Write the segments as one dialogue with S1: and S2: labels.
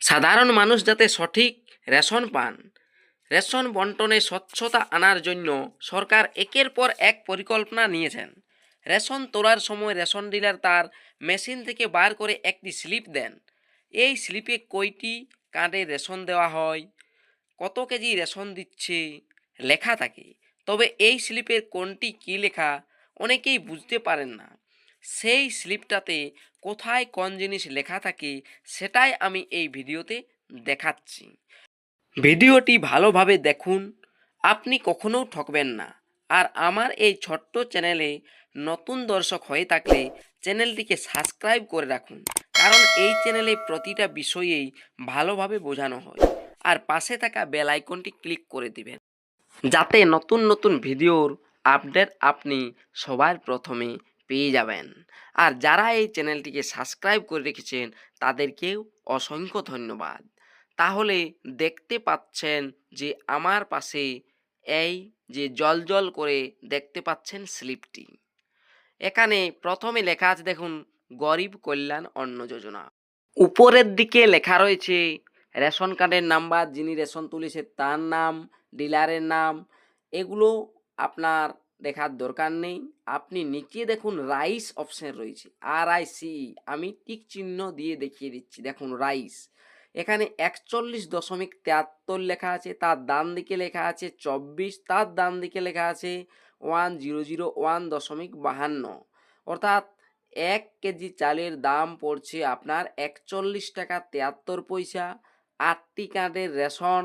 S1: সাধারণ মানুষ যাতে সঠিক রেশন পান, রেশন বন্টনে স্বচ্ছতা আনার জন্য সরকার একের পর এক পরিকল্পনা নিয়েছেন। রেশন তোলার সময় রেশন ডিলার তার মেশিন থেকে বার করে একটি স্লিপ দেন। এই স্লিপে কয়টি কার্ডে রেশন দেওয়া হয়, কত কেজি রেশন দিচ্ছে, লেখা থাকে। তবে এই স্লিপের কোনটি কী লেখা অনেকেই বুঝতে পারেন না। সেই স্লিপটাতে কোথায় কোন জিনিস লেখা থাকে সেটাই আমি এই ভিডিওতে দেখাচ্ছি। ভিডিওটি ভালোভাবে দেখুন, আপনি কখনোও ঠকবেন না। আর আমার এই ছোট্ট চ্যানেলে নতুন দর্শক হয়ে থাকলে চ্যানেলটিকে সাবস্ক্রাইব করে রাখুন, কারণ এই চ্যানেলে প্রতিটা বিষয়েই ভালোভাবে বোঝানো হয়। আর পাশে থাকা বেল আইকনটি ক্লিক করে দিবেন, যাতে নতুন নতুন ভিডিওর আপডেট আপনি সবার প্রথমে পেয়ে যাবেন। আর যারা এই চ্যানেলটিকে সাবস্ক্রাইব করে রেখেছেন, তাদেরকেও অসংখ্য ধন্যবাদ। তাহলে দেখতে পাচ্ছেন যে আমার পাশে এই যে জল জল করে দেখতে পাচ্ছেন স্লিপটি। এখানে প্রথমে লেখা আছে দেখুন, গরিব কল্যাণ অন্ন যোজনা। উপরের দিকে লেখা রয়েছে, রেশন কার্ডের নাম্বার যিনি রেশন তুলেছে তার নাম, ডিলারের নাম। এগুলো আপনার দেখার দরকার নেই। আপনি নিচে দেখুন রাইস অপশন রয়েছে। আর আই সি আমি টিক চিহ্ন দিয়ে দেখিয়ে দিচ্ছি। দেখুন রাইস এখানে একচল্লিশ দশমিক তেয়াত্তর লেখা আছে, তার ডান দিকে লেখা আছে চব্বিশ, তার ডান দিকে লেখা আছে ওয়ান জিরো জিরো ওয়ান দশমিক বাহান্ন। অর্থাৎ এক কেজি চালের দাম পড়ছে আপনার একচল্লিশ টাকা তেয়াত্তর পয়সা। আটটি কার্ডের রেশন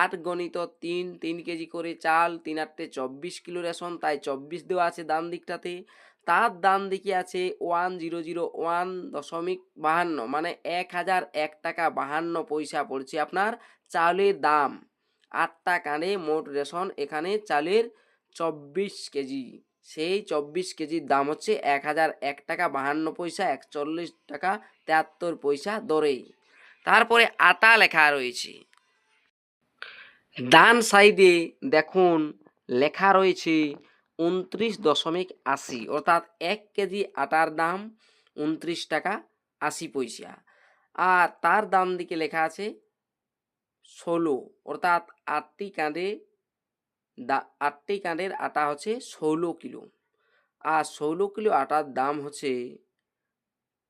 S1: আট গণিত তিন তিন কেজি করে চাল, তিন আটটে চব্বিশ কিলো রেশন, তাই চব্বিশ দেওয়া আছে ডান দিকটাতে। তার ডান দিকে আছে ওয়ান জিরো জিরো ওয়ান দশমিক বাহান্ন মানে এক হাজার এক টাকা বাহান্ন পয়সা পড়ছে আপনার চালের দাম। আটটা কানে মোট রেশন এখানে চালের চব্বিশ কেজি। সেই চব্বিশ কেজির দাম হচ্ছে এক হাজার এক টাকা বাহান্ন পয়সা, একচল্লিশ টাকা তেয়াত্তর পয়সা দরে। তারপরে আটা লেখা রয়েছে। ডান সাইডে দেখুন লেখা রয়েছে উনত্রিশ দশমিক আশি, অর্থাৎ এক কেজি আটার দাম উনত্রিশ টাকা আশি পয়সা। আর তার দাম দিকে লেখা আছে ষোলো, অর্থাৎ আটটি কাঁধে দা, আটটি কাঁধের আটা হচ্ছে ষোলো কিলো। আর ষোলো কিলো আটার দাম হচ্ছে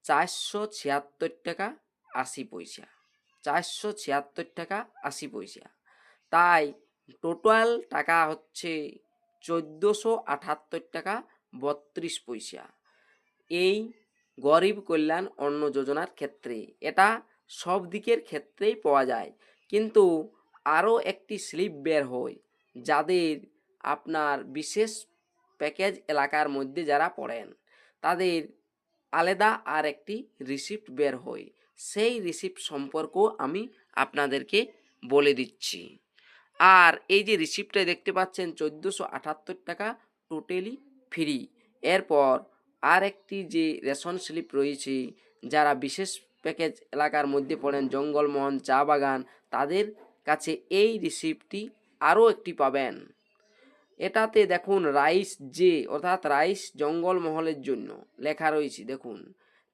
S1: চারশো ছিয়াত্তর টাকা আশি পয়সা। চারশো ছিয়াত্তর টাকা আশি পয়সা। তাই টোটাল টাকা হচ্ছে চোদ্দোশো আটাত্তর টাকা বত্রিশ পয়সা। এই গরিব কল্যাণ অন্ন যোজনার ক্ষেত্রে এটা সব দিকের ক্ষেত্রেই পাওয়া যায়। কিন্তু আরও একটি স্লিপ বের হয়, যাদের আপনার বিশেষ প্যাকেজ এলাকার মধ্যে যারা পড়েন, তাদের আলাদা আর একটি রিসিপ্ট বের হয়। সেই রিসিপ্ট সম্পর্ক আমি আপনাদেরকে বলে দিচ্ছি। আর এই যে রিসিপ্টটা দেখতে পাচ্ছেন, চোদ্দোশো আটাত্তর টাকা টোটালি ফ্রি এরপর আর একটি যে রেশন স্লিপ রয়েছে, যারা বিশেষ প্যাকেজ এলাকার মধ্যে পড়েন, জঙ্গলমহল, চা বাগান, তাদের কাছে এই রিসিপ্টটি আরও একটি পাবেন। এটাতে দেখুন রাইস যে অর্থাৎ রাইস জঙ্গলমহলের জন্য লেখা রয়েছে, দেখুন।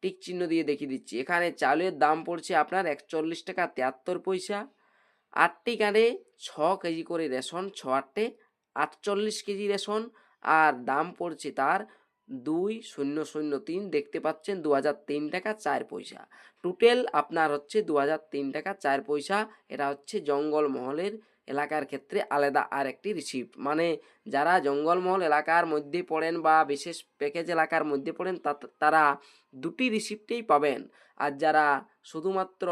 S1: টিক চিহ্ন দিয়ে দেখিয়ে দিচ্ছি। এখানে চালের দাম পড়ছে আপনার একচল্লিশ টাকা তিয়াত্তর পয়সা আটটি কার্ডে ছ কেজি করে রেশন ছ আটটে আটচল্লিশ কেজি রেশন আর দাম পড়ছে তার দুই শূন্য শূন্য তিন। দেখতে পাচ্ছেন দু হাজার তিন টাকা চার পয়সা। টোটাল আপনার হচ্ছে দু হাজার তিন টাকা চার পয়সা। এটা হচ্ছে জঙ্গলমহলের এলাকার ক্ষেত্রে আলাদা আর একটি রিসিপ্ট মানে যারা জঙ্গলমহল এলাকার মধ্যে পড়েন বা বিশেষ প্যাকেজ এলাকার মধ্যে পড়েন তারা দুটি রিসিপ্টেই পাবেন। আর যারা শুধুমাত্র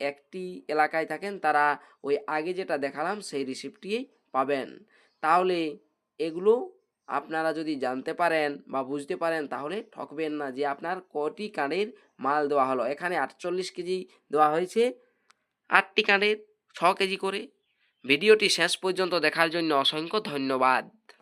S1: একটি এলাকায় থাকেন, তারা ওই আগে যেটা দেখালাম সেই রিসিপ্টটিই পাবেন। তাহলে এগুলো আপনারা যদি জানতে পারেন বা বুঝতে পারেন, তাহলে ঠকবেন না যে আপনার কটি কাঁড়ের মাল দেওয়া হলো। এখানে আটচল্লিশ কেজি দেওয়া হয়েছে, আটটি কাঁড়ের ছ কেজি করে। ভিডিওটি শেষ পর্যন্ত দেখার জন্য অসংখ্য ধন্যবাদ।